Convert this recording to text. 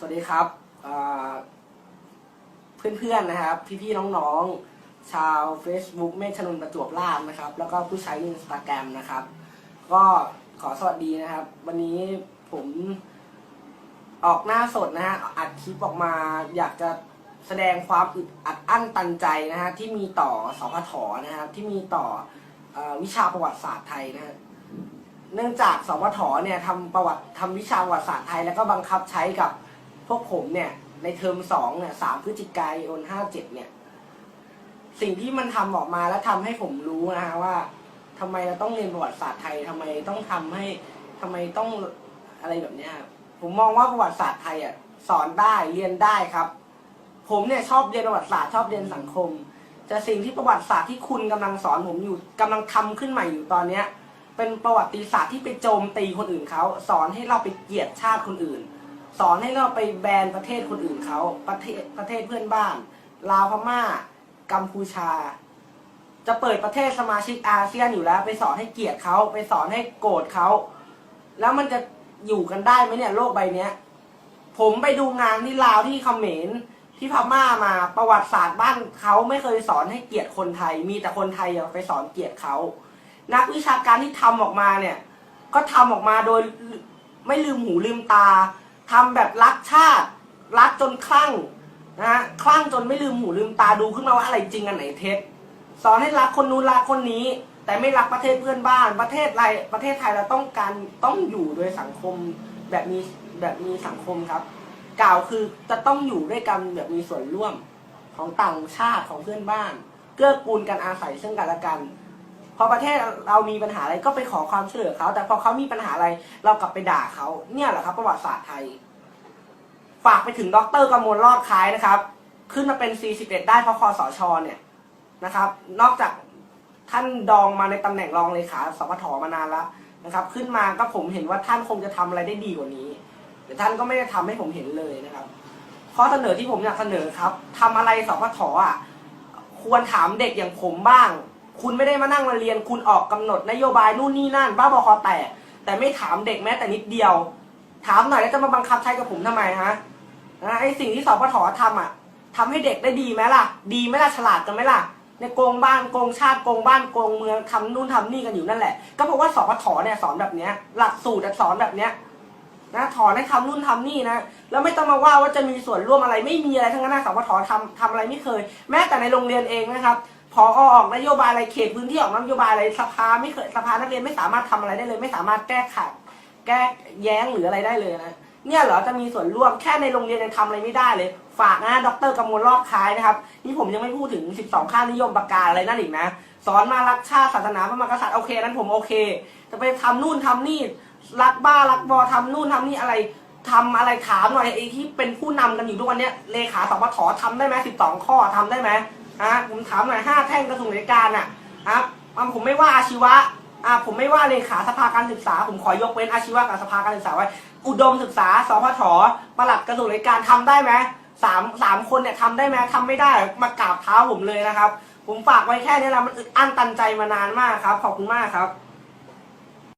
สวัสดีครับเพื่อนๆนะครับ พี่ๆน้องๆ ชาว Facebook เมฆชนนประจวบราชนะครับ แล้วก็ผู้ใช้อินสตาแกรมนะครับ ก็ขอสวัสดีนะครับ วันนี้ผมออกหน้าสดนะฮะอัดคลิปออกมาอยากจะแสดงความอึดอัดอั้นตันใจนะฮะที่มีต่อสพทนะครับ ที่มีต่ออวิชาประวัติศาสตร์ไทยนะฮะเนื่องจากสวทเนี่ยทำประวัติทำวิชาประวัติศาสตร์ไทย แล้วก็บังคับใช้กับ พวกผมเนี่ย ในเทอมสองเนี่ยสามพฤศจิกายนห้าเจ็ดเนี่ย สิ่งที่มันทำออกมาแล้วทำให้ผมรู้นะฮะว่าทำไมเราต้องเรียนประวัติศาสตร์ไทยทำไมต้องทำให้ทำไมต้องอะไรแบบเนี้ยผมมองว่าประวัติศาสตร์ไทยอะสอนได้เรียนได้ครับ ผมเนี่ยชอบเรียนประวัติศาสตร์ชอบเรียนสังคมแต่สิ่งที่ประวัติศาสตร์ที่คุณกำลังสอนผมอยู่กำลังทำขึ้นใหม่อยู่ตอนเนี้ย เป็นประวัติศาสตร์ที่ไปโจมตีคนอื่นเขาสอนให้เราไปเกลียดชาติคนอื่น สอนให้เราไปแบนประเทศคนอื่นเขาประเทศประเทศเพื่อนบ้าน ลาวพม่า กัมพูชา จะเปิดประเทศสมาชิกอาเซียนอยู่แล้ว ไปสอนให้เกลียดเขาไปสอนให้โกรธเขาแล้วมันจะอยู่กันได้ไหมเนี่ยโลกใบเนี้ย ผมไปดูงานที่ลาวที่เขมรที่พม่ามาประวัติศาสตร์บ้านเขาไม่เคยสอนให้เกลียดคนไทย มีแต่คนไทยอไปสอนเกลียดเขานักวิชาการที่ทำออกมาเนี่ย ก็ทำออกมาโดยไม่ลืมหูลืมตา ทำแบบรักชาติ รักจนคลั่งนะฮะคลั่งจนไม่ลืมหูลืมตาดูขึ้นมาว่าอะไรจริงอันไหนเท็จ สอนให้รักคนนู้นรักคนนี้ แต่ไม่รักประเทศเพื่อนบ้าน ประเทศไรประเทศไทยเราต้องการต้องอยู่โดยสังคมแบบมีแบบมีสังคมครับ กล่าวคือจะต้องอยู่ด้วยกันแบบมีส่วนร่วมของต่างชาติของเพื่อนบ้าน เกื้อกูลกันอาศัยซึ่งกันและกัน พอประเทศเรามีปัญหาอะไรก็ไปขอความช่วยเหลือเขาแต่พอเขามีปัญหาอะไรเรากลับไปด่าเขาเนี่ยแหละครับ ประวัติศาสตร์ไทย ฝากไปถึงดรกมลรอดคล้ายนะครับ ขึ้นมาเป็น 41 ได้เพราะคอสชเนี่ยนะครับ นอกจากท่านดองมาในตำแหน่งรองเลขาสปทมานานแล้วนะครับ ขึ้นมาก็ผมเห็นว่าท่านคงจะทำอะไรได้ดีกว่านี้แต่ท่านก็ไม่ได้ทำให้ผมเห็นเลยนะครับข้อเสนอที่ผมอยากเสนอครับทำอะไรสพทอะควรถามเด็กอย่างผมบ้าง คุณไม่ได้มานั่งมาเรียน คุณออกกำหนดนโยบายนู่นนี่นั่นบ้าบอคอแตกแต่ไม่ถามเด็กแม้แต่นิดเดียว ถามหน่อยแล้วจะมาบังคับใช้กับผมทำไมฮะนะไอสิ่งที่สพททำอะทำให้เด็กได้ดีไหมล่ะ ดีไหมล่ะฉลาดกันไหมล่ะ ในโกงบ้านโกงชาติโกงบ้านโกงเมืองทำนู่นทำนี่กันอยู่นั่นแหละ ก็เพราะว่าสพทเนี่ยสอนแบบเนี้ย หลักสูตรสอนแบบเนี้ยนะถอนให้ทำนู่นทำนี่นะแล้วไม่ต้องมาว่าว่าจะมีส่วนร่วมอะไรไม่มีอะไรทั้งนั้นนะสพททำทำอะไรไม่เคย แม้แต่ในโรงเรียนเองนะครับ พอออกนโยบายอะไรเขตพื้นที่ออกนโยบายอะไรสภาไม่เคยสภานักเรียนไม่สามารถทำอะไรได้เลย ไม่สามารถแก้ขัดแก้แย้งหรืออะไรได้เลยนะเนี่ยเหรอจะมีส่วนร่วมแค่ในโรงเรียนยังทำอะไรไม่ได้เลย ฝากนะดรกำมลรอบคล้ายนะครับนี่ผมยังไม่พูดถึง 12 ค่านิยมประกาศอะไรนั่นอีกนะสอนมารักชาติศาสนาพระมหากษัตริย์โอเคนั้นผมโอเค จะไปทำนู่นทำนี่รักบ้ารักบอทำนู่นทำนี่อะไรทำอะไรถามหน่อยไอ้ที่เป็นผู้นำกันอยู่ทุกวันเนี้ยเลขาสปททำได้ไหมสิบสองข้อทำได้ไหม ฮะผมถามหน่อยห้าแท่งกระทรวงศึกษาการอะฮะอะผมไม่ว่าอาชีวะอะผมไม่ว่าเลขาสภาการศึกษา ผมขอยกเว้นอาชีวะกับสภาการศึกษาไว้ อุดมศึกษาสพทปลัดกระทรวงศึกษาการทำได้ไหมสามสามคนเนี่ยทำได้ไหมทำไม่ได้มากราบเท้าผมเลยนะครับ ผมฝากไว้แค่นี้แหละมันอึดอั้นตันใจมานานมากครับ ขอบคุณมากครับ